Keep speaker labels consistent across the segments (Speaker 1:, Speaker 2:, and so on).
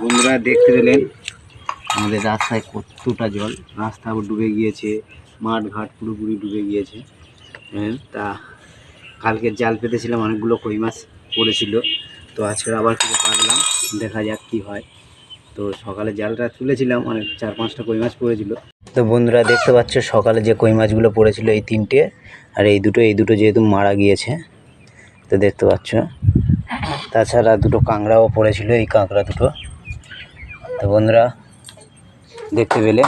Speaker 1: বন্ধুরা, দেখতে পেলেন আমাদের রাস্তায় কতটা জল। রাস্তা ডুবে গিয়েছে মাঠ ঘাট পুরোপুরি ডুবে গিয়েছে। হ্যাঁ তা কালকে জাল পেতেছিলাম, অনেকগুলো কই মাছ পড়েছিল। তো আজকে আবার কিছু পাকলাম দেখা যাক কি হয়। তো সকালে জালটা তুলেছিলাম, অনেক চার পাঁচটা কই মাছ পড়েছিল। তো বন্ধুরা, দেখতে পাচ্ছ সকালে যে কই মাছগুলো পড়েছিল এই তিনটে, আর এই দুটো এই দুটো যেহেতু মারা গিয়েছে। তো দেখতে পাচ্ছ। তাছাড়া দুটো কাঁকড়াও পড়েছিল, এই কাঁকড়া দুটো। তো বন্ধুরা, দেখতে পেলে।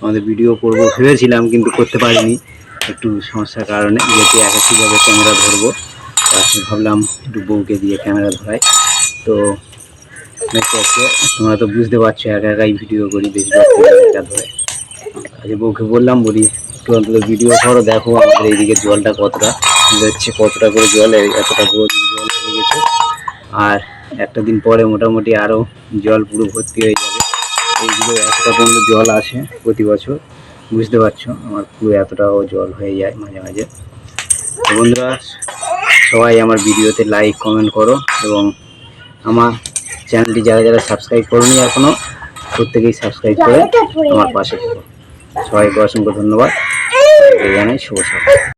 Speaker 1: আমাদের ভিডিও করব, ভেবেছিলাম কিন্তু করতে পারিনি। একটু সমস্যার কারণে যেহেতু একাধিভাবে ক্যামেরা ধরবো। ভাবলাম একটু বউকে দিয়ে ক্যামেরা ধরাই। তো দেখতে তোমরা তো বুঝতে পারছ, একা একাই ভিডিও করি, বেশিরভাগ একা ধরে। আজকে বউকে বললাম, বলি একটু অন্তত ভিডিও করো দেখো আমাদের এইদিকে জলটা কতটা যাচ্ছে কতটা করে জল এতটা করে জল হয়ে গেছে। আর একটা দিন পরে মোটামুটি আরও জল পুরো ভর্তি হয়ে যাবে। এইগুলো এতটা পর্যন্ত জল আসে প্রতি বছর বুঝতে পারছ? আমার পুরো এতটাও জল হয়ে যায় মাঝে মাঝে। বন্ধুরা সবাই আমার ভিডিওতে লাইক কমেন্ট করো এবং আমার চ্যানেলটি যারা যারা সাবস্ক্রাইব করোনি এখনও প্রত্যেকেই সাবস্ক্রাইব করে আমার পাশে থেকো। সবাইকে অসংখ্য ধন্যবাদ। এই জানাই শুভ সকাল